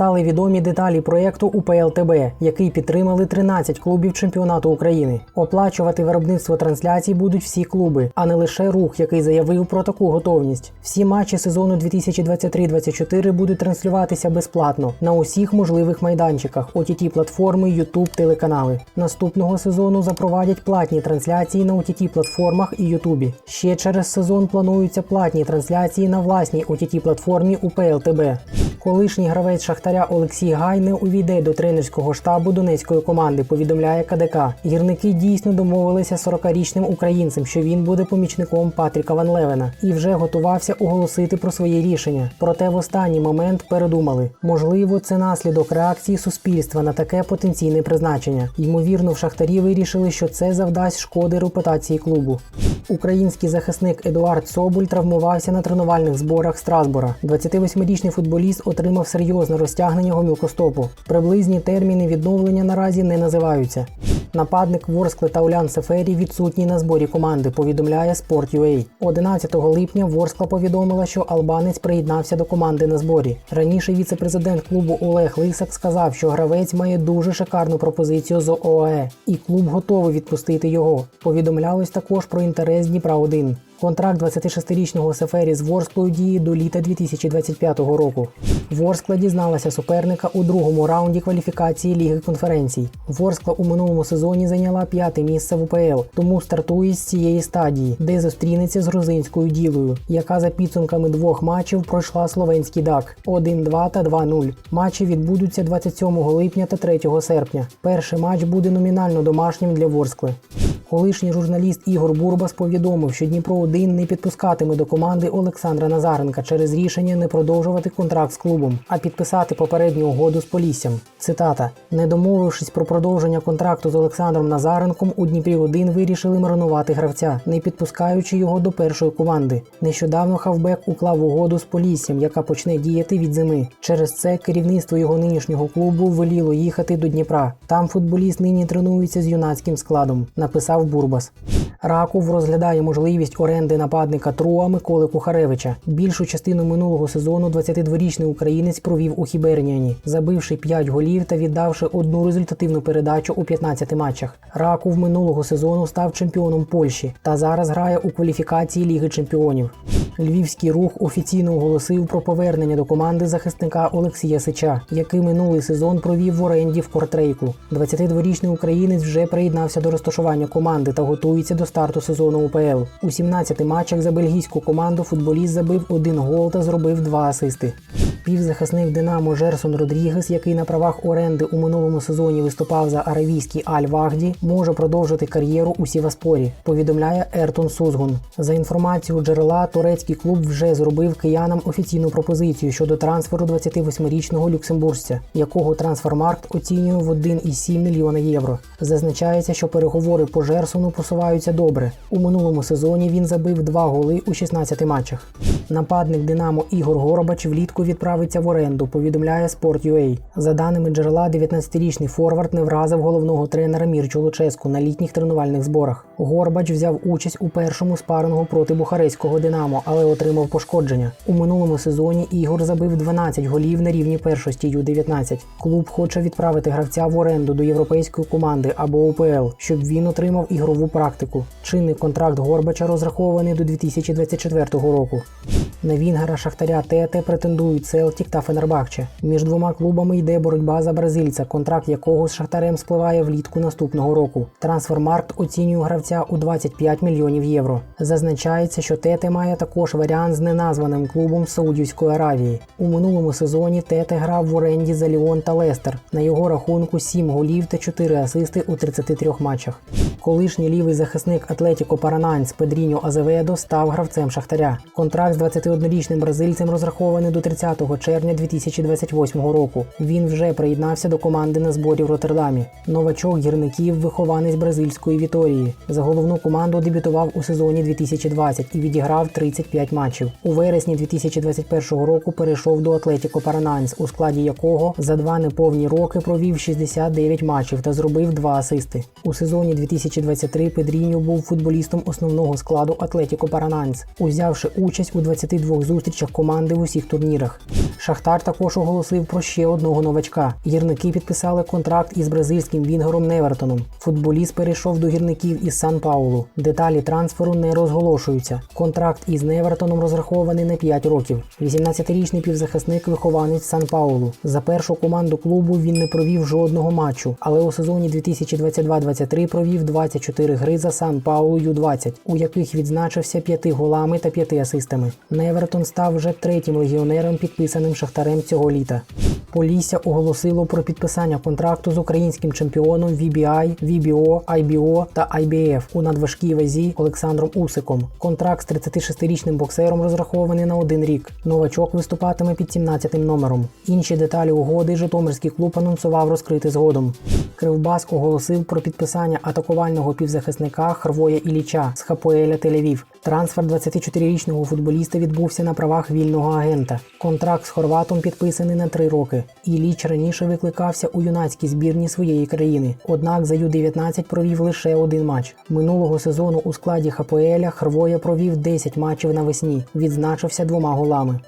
Стали відомі деталі проєкту УПЛТБ, який підтримали 13 клубів чемпіонату України. Оплачувати виробництво трансляцій будуть всі клуби, а не лише рух, який заявив про таку готовність. Всі матчі сезону 2023-2024 будуть транслюватися безплатно на усіх можливих майданчиках, ott платформи, YouTube, телеканали. Наступного сезону запровадять платні трансляції на ott платформах і Ютубі. Ще через сезон плануються платні трансляції на власній ott платформі УПЛТБ. Колишній гравець Шахтаря Олексій Гай не увійде до тренерського штабу донецької команди, повідомляє КДК. Гірники дійсно домовилися з 40-річним українцем, що він буде помічником Патріка Ван Левена, і вже готувався оголосити про своє рішення. Проте в останній момент передумали. Можливо, це наслідок реакції суспільства на таке потенційне призначення. Ймовірно, в Шахтарі вирішили, що це завдасть шкоди репутації клубу. Український захисник Едуард Соболь травмувався на тренувальних зборах Страсбура. 28-річний футболіст отримав серйозне розтягнення гомілкостопу. Приблизні терміни відновлення наразі не називаються. Нападник Ворскли та Улян Сефері відсутній на зборі команди, повідомляє Sport.ua. 11 липня Ворскла повідомила, що албанець приєднався до команди на зборі. Раніше віце-президент клубу Олег Лисак сказав, що гравець має дуже шикарну пропозицію з ОАЕ, і клуб готовий відпустити його. Повідомлялось також про інтерес Дніпра 1 Контракт 26-річного Сефері з Ворсклою діє до літа 2025 року. Ворскла дізналася суперника у другому раунді кваліфікації Ліги конференцій. Ворскла у минулому сезоні зайняла п'яте місце в УПЛ, тому стартує з цієї стадії, де зустрінеться з грузинською ділою, яка за підсумками двох матчів пройшла словенський ДАК 1-2 та 2-0. Матчі відбудуться 27 липня та 3 серпня. Перший матч буде номінально домашнім для Ворскли. Колишній журналіст Ігор Бурбас повідомив, що Дніпро 1 не підпускатиме до команди Олександра Назаренка через рішення не продовжувати контракт з клубом, а підписати попередню угоду з Поліссям. Цитата: не домовившись про продовження контракту з Олександром Назаренком, у Дніпрі 1 вирішили марнувати гравця, не підпускаючи його до першої команди. Нещодавно хавбек уклав угоду з Поліссям, яка почне діяти від зими. Через це керівництво його нинішнього клубу воліло їхати до Дніпра. Там футболіст нині тренується з юнацьким складом. Написав Бурбас. Раков розглядає можливість оренди нападника Труа Миколи Кухаревича. Більшу частину минулого сезону 22-річний українець провів у Хіберніані, забивши 5 голів та віддавши одну результативну передачу у 15 матчах. Раков минулого сезону став чемпіоном Польщі та зараз грає у кваліфікації Ліги Чемпіонів. Львівський рух офіційно оголосив про повернення до команди захисника Олексія Сича, який минулий сезон провів в оренді в Кортрейку. 22-річний українець вже приєднався до розташування команди та готується до старту сезону УПЛ. У 17 матчах за бельгійську команду футболіст забив один гол та зробив два асисти. Півзахисник Динамо Жерсон Родрігес, який на правах оренди у минулому сезоні виступав за аравійський Аль-Вахді, може продовжити кар'єру у Сіваспорі. Повідомляє Ертон Сузгун. За інформацією джерела, турецький клуб вже зробив киянам офіційну пропозицію щодо трансферу 28-річного люксембуржця, якого трансфермаркт оцінює в 1,7 мільйона євро. Зазначається, що переговори по Жерсону посуваються добре. У минулому сезоні він забив два голи у 16 матчах. Нападник Динамо Ігор Горобач влітку відправиться в оренду, повідомляє Sport.ua. За даними джерела, 19-річний форвард не вразив головного тренера Мірчу Луческу на літніх тренувальних зборах. Горбач взяв участь у першому спарингу проти Бухарестського Динамо, але отримав пошкодження. У минулому сезоні Ігор забив 12 голів на рівні першості Ю-19. Клуб хоче відправити гравця в оренду до європейської команди або УПЛ, щоб він отримав ігрову практику. Чинний контракт Горбача розрахований до 2024 року. На Вінгера Шахтаря Тете претендують Селтік та Фенербахче. Між двома клубами йде боротьба за бразильця, контракт якого з Шахтарем спливає влітку наступного року. Трансфермаркт оцінює гравця у 25 мільйонів євро. Зазначається, що Тете має також варіант з неназваним клубом Саудівської Аравії. У минулому сезоні Тете грав в оренді за Ліон та Лестер. На його рахунку 7 голів та 4 асисти у 33 матчах. Колишній лівий захисник Атлетіко Парананс Педріньо Азеведо став гравцем Шахтаря. Контракт з 21-річним бразильцем розрахований до 30 червня 2028 року. Він вже приєднався до команди на зборі в Роттердамі. Новачок гірників, вихованець бразильської Віторії. За головну команду дебютував у сезоні 2020 і відіграв 35 матчів. У вересні 2021 року перейшов до Атлетіко Парананс, у складі якого за два неповні роки провів 69 матчів та зробив два асисти. У сезоні 2023 Педріньо був футболістом основного складу Атлетіко Парананс, узявши участь у 22 зустрічах команди в усіх турнірах. Шахтар також оголосив про ще одного новачка. Гірники підписали контракт із бразильським вінгером Невертоном. Футболіст перейшов до гірників із Сан Паулу. Деталі трансферу не розголошуються. Контракт із Невертоном розрахований на 5 років. 18-річний півзахисник вихованець Сан Паулу. За першу команду клубу він не провів жодного матчу, але у сезоні 2022-23 провів 24 гри за Сан Паулу Ю-20, у яких відзначився 5 голами та 5 асистами. Невертон став вже третім легіонером, підписаним шахтарем цього літа. Полісся оголосило про підписання контракту з українським чемпіоном VBI, VBO, IBO та IBF у надважкій вазі Олександром Усиком. Контракт з 36-річним боксером розрахований на один рік. Новачок виступатиме під 17 номером. Інші деталі угоди Житомирський клуб анонсував розкрити згодом. Кривбас оголосив про підписання атакувального півзахисника Харвоя Іліча з Хапоеля Тель-Авів. Трансфер 24-річного футболіста відбувся на правах вільного агента. Контракт з хорватом підписаний на три роки. Іліч раніше викликався у юнацькій збірні своєї країни. Однак за Ю-19 провів лише один матч. Минулого сезону у складі Хапоеля Хрвоя провів 10 матчів навесні. Відзначився двома голами.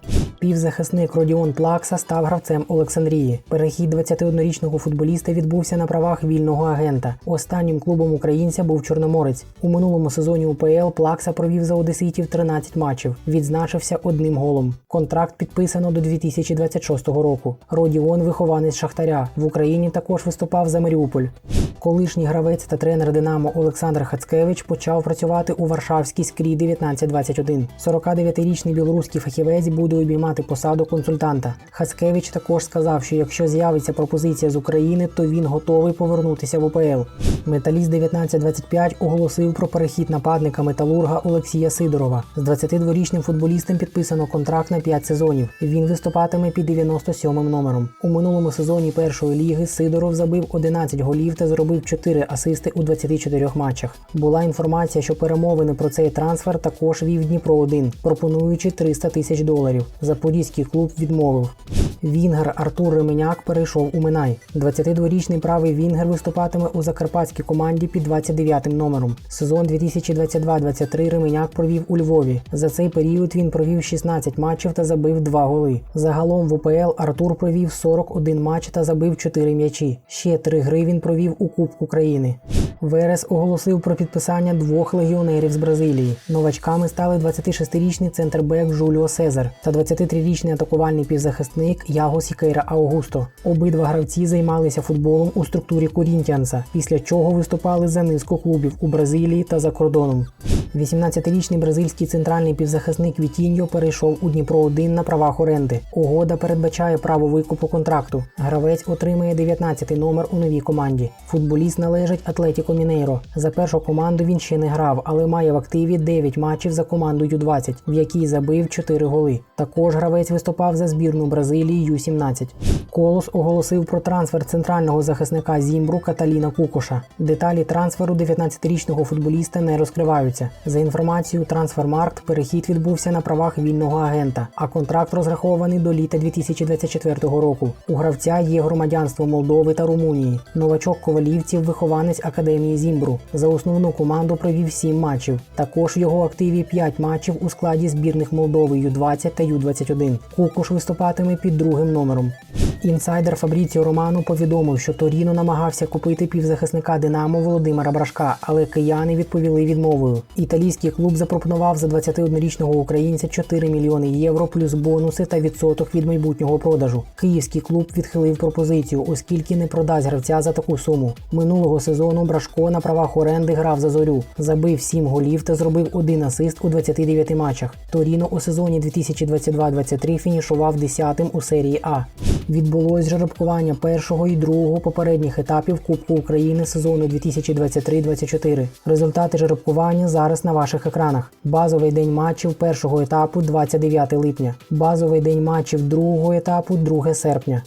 Півзахисник Родіон Плакса став гравцем Олександрії. Перехід 21-річного футболіста відбувся на правах вільного агента. Останнім клубом українця був Чорноморець. У минулому сезоні УПЛ Плакса провів за одеситів 13 матчів. Відзначився одним голом. Контракт підписано до 2026 року. Родіон вихованець Шахтаря. В Україні також виступав за Маріуполь. Колишній гравець та тренер Динамо Олександр Хацкевич почав працювати у Варшавській скрі 1921. 49-річний білоруський фахівець буде обіймати посаду консультанта. Хацкевич також сказав, що якщо з'явиться пропозиція з України, то він готовий повернутися в УПЛ. Металіст 1925 оголосив про перехід нападника металурга Олексія Сидорова. З 22-річним футболістом підписано контракт на 5 сезонів. Він виступатиме під 97-м номером. У минулому сезоні першої ліги Сидоров забив 11 голів та зробив 4 асисти у 24 матчах. Була інформація, що перемовини про цей трансфер також вів Дніпро 1 пропонуючи 300 тисяч доларів. Запорізький клуб відмовив. Вінгер Артур Ременяк перейшов у Минай. 22-річний правий Вінгер виступатиме у закарпатській команді під 29-м номером. Сезон 2022-23 Ременяк провів у Львові. За цей період він провів 16 матчів та забив 2 голи. Загалом в УПЛ Артур провів 41 матч та забив 4 м'ячі. Ще 3 гри він провів у Кубку країни. Верес оголосив про підписання двох легіонерів з Бразилії. Новачками стали 26-річний центрбек Жуліо Сезар та 23-річний атакувальний півзахисник Яго Сікейра Аугусто. Обидва гравці займалися футболом у структурі Корінтіанса, після чого виступали за низку клубів у Бразилії та за кордоном. 18-річний бразильський центральний півзахисник Вітіньо перейшов у Дніпро 1 на правах оренди. Угода передбачає право викупу контракту. Гравець отримає 19-й номер у новій команді. Футболіст належить Атлетіко Мінейро. За першу команду він ще не грав, але має в активі 9 матчів за команду Ю-20, в якій забив 4 голи. Також гравець виступав за збірну Бразилії Ю-17. Колос оголосив про трансфер центрального захисника Зімбру Каталіна Кукоша. Деталі трансферу 19-річного футболіста не розкриваються. За інформацією Трансфермаркт, перехід відбувся на правах вільного агента, а контракт розрахований до літа 2024 року. У гравця є громадянство Молдови та Румунії. Новачок ковалівців вихованець академії Зімбру. За основну команду провів 7 матчів. Також в його активі 5 матчів у складі збірних Молдови Ю-20 та Ю-21. Кукуш виступатиме під другим номером. Інсайдер Фабріціо Романо повідомив, що Торіно намагався купити півзахисника Динамо Володимира Брашка, але кияни відповіли відмовою. Італійський клуб запропонував за 21-річного українця 4 мільйони євро плюс бонуси та відсоток від майбутнього продажу. Київський клуб відхилив пропозицію, оскільки не продасть гравця за таку суму. Минулого сезону Брашко на правах оренди грав за зорю, забив 7 голів та зробив один асист у 29 матчах. Торіно у сезоні 2022-23 фінішував 10-тим у серії А. Відбулось жеребкування першого і другого попередніх етапів Кубку України сезону 2023-24. Результати жеребкування зараз на ваших екранах. Базовий день матчів першого етапу 29 липня. Базовий день матчів другого етапу 2 серпня.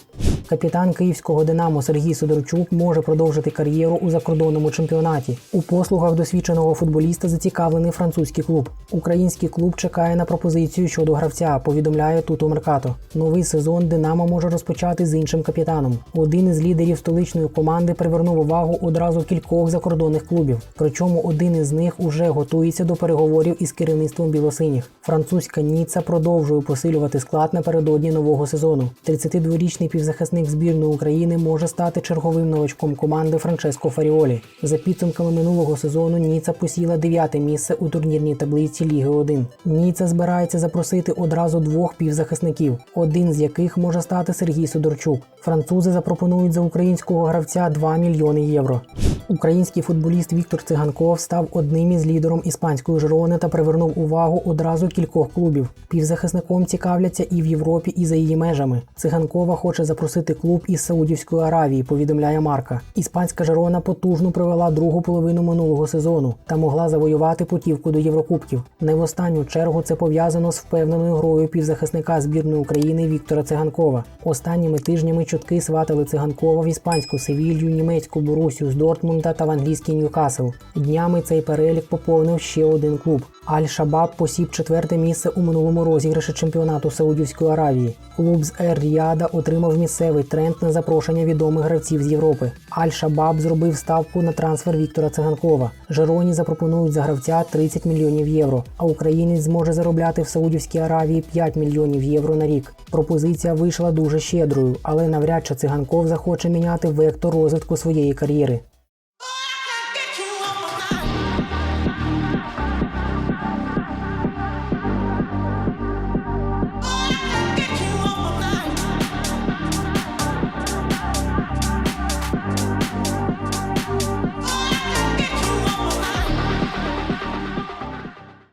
Капітан київського Динамо Сергій Сидорчук може продовжити кар'єру у закордонному чемпіонаті. У послугах досвідченого футболіста зацікавлений французький клуб. Український клуб чекає на пропозицію щодо гравця. Повідомляє Туто Меркато. Новий сезон Динамо може розпочати з іншим капітаном. Один із лідерів столичної команди привернув увагу одразу кількох закордонних клубів. Причому один із них уже готується до переговорів із керівництвом білосиніх. Французька Ніцца продовжує посилювати склад напередодні нового сезону. 32-річний півзахисник збірної України може стати черговим новачком команди Франческо Фаріолі. За підсумками минулого сезону Ніца посіла дев'яте місце у турнірній таблиці Ліги 1. Ніца збирається запросити одразу двох півзахисників, один з яких може стати Сергій Сидорчук. Французи запропонують за українського гравця 2 мільйони євро. Український футболіст Віктор Циганков став одним із лідером іспанської Жирони та привернув увагу одразу кількох клубів. Півзахисником цікавляться і в Європі, і за її межами. Циганкова хоче запросити клуб із Саудівської Аравії, повідомляє Марка. Іспанська Жирона потужно провела другу половину минулого сезону та могла завоювати путівку до Єврокубків. Не в останню чергу це пов'язано з впевненою грою півзахисника збірної України Віктора Циганкова. Останніми тижнями чутки сватали Циганкова в іспанську Севілью, німецьку Борусю з Дортмунда та в англійський Ньюкасл. Днями цей перелік поповнив ще один клуб. Аль-Шабаб посів четверте місце у минулому розіграші чемпіонату Саудівської Аравії. Клуб з Ер-Ріада отримав місцевий тренд на запрошення відомих гравців з Європи. Аль-Шабаб зробив ставку на трансфер Віктора Циганкова. Жероні запропонують за гравця 30 мільйонів євро, а українець зможе заробляти в Саудівській Аравії 5 мільйонів євро на рік. Пропозиція вийшла дуже щедрою, але навряд чи циганков захоче міняти вектор розвитку своєї кар'єри.